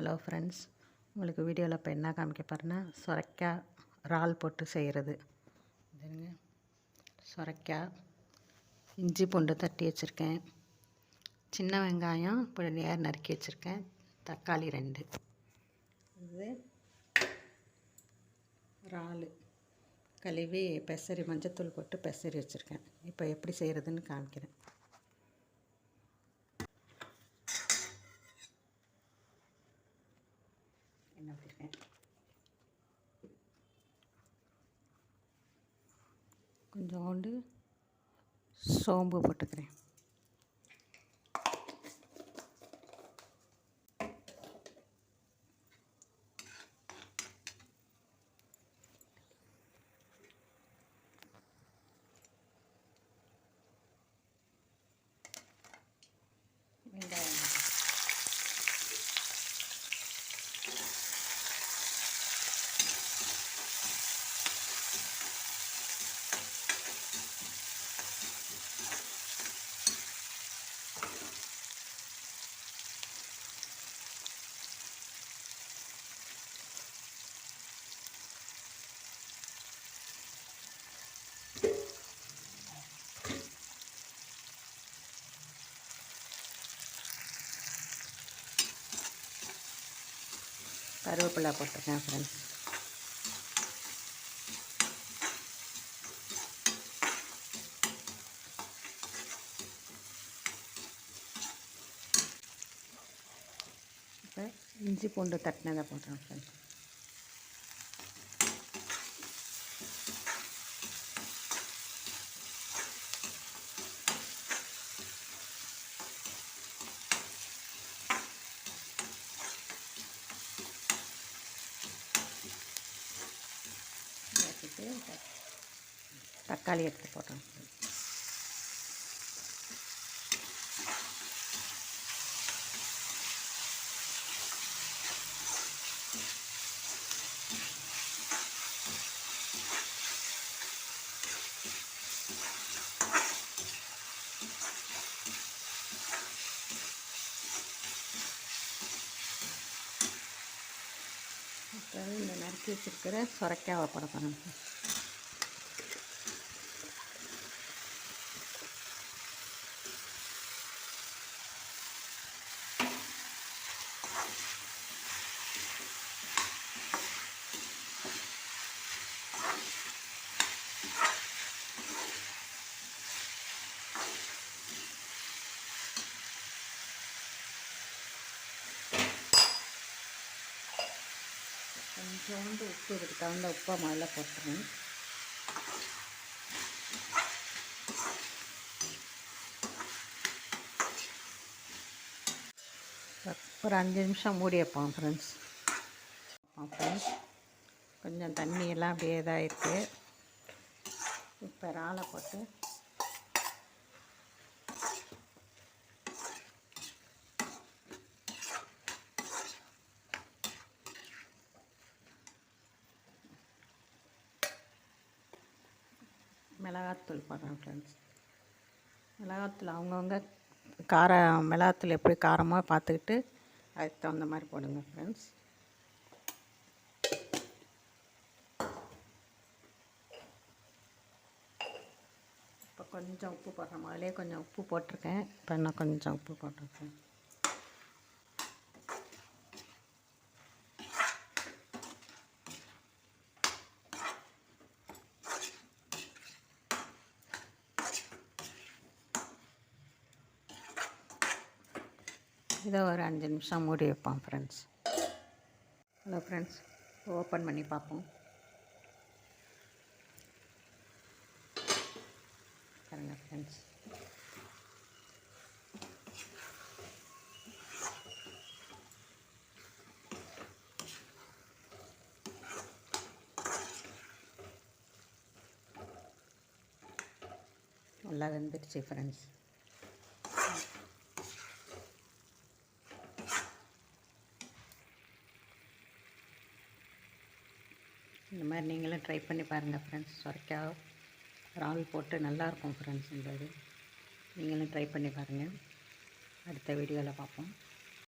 Hello friends உங்களுக்கு வீடியோவில் இப்போ என்ன காமிக்க போகிறேன்னா சுரைக்காய் இறால் போட்டு செய்கிறது இதுங்க சுரைக்காய் இஞ்சி பூண்டு தட்டி வச்சுருக்கேன். சின்ன வெங்காயம் இப்போ நேர் நறுக்கி வச்சுருக்கேன். தக்காளி ரெண்டு. இது இறால். கழுவி பெசரி மஞ்சத்தூள் போட்டு பெசரி வச்சுருக்கேன். இப்போ எப்படி செய்கிறதுன்னு காமிக்கிறேன். என்ன வச்சுருக்கேன் கொஞ்சோண்டு சோம்பு போட்டுக்கிறேன் வெங்காயம் கருவேப்பிலை போட்டிருக்கேன் ஃப்ரெண்ட்ஸ் இப்போ இஞ்சி பூண்டு தட்டினதை போடுறேன் ஃப்ரெண்ட்ஸ் தக்காளி எடுத்து போட்டோம். அப்புறம் இந்த நறுக்கி வச்சுருக்கிற சுரைக்காவை போட போகிறோம் கொஞ்சோண்டு உப்பு இதுக்கு தகுந்த உப்பை முதல்ல போட்டுருங்க ஒரு அஞ்சு நிமிஷம் மூடி வைப்போம் ஃப்ரெண்ட்ஸ் ஃப்ரெண்ட்ஸ் கொஞ்சம் தண்ணியெல்லாம் அப்படியே இதாகிருக்கு இருக்குது இப்போ இறாலை போட்டு மிளகாத்தூள் போடுறேன் ஃப்ரெண்ட்ஸ் மிளகாத்தூள் அவங்கவுங்க காரம் மிளகாத்தூள் எப்படி காரமாக பார்த்துக்கிட்டு அதுக்கு தகுந்த மாதிரி போடுங்க ஃப்ரெண்ட்ஸ் இப்போ கொஞ்சம் உப்பு போடுறேன். முதலே கொஞ்சம் உப்பு போட்டிருக்கேன். இப்போ இன்னும் கொஞ்சம் உப்பு போட்டிருக்கேன். இதை ஒரு அஞ்சு நிமிஷம் மூடி வைப்போம் ஃப்ரெண்ட்ஸ் ஹலோ ஃப்ரெண்ட்ஸ் ஓப்பன் பண்ணி பார்ப்போம். பாருங்க ஃப்ரெண்ட்ஸ் நல்லா வெந்துடுச்சு ஃப்ரெண்ட்ஸ் இந்த மாதிரி நீங்களும் ட்ரை பண்ணி பாருங்கள் ஃப்ரெண்ட்ஸ் சொரைக்காய் இறால் போட்டு நல்லாயிருக்கும் ஃப்ரெண்ட்ஸ் இந்த இது நீங்களும் ட்ரை பண்ணி பாருங்கள் அடுத்த வீடியோவில் பார்ப்போம்.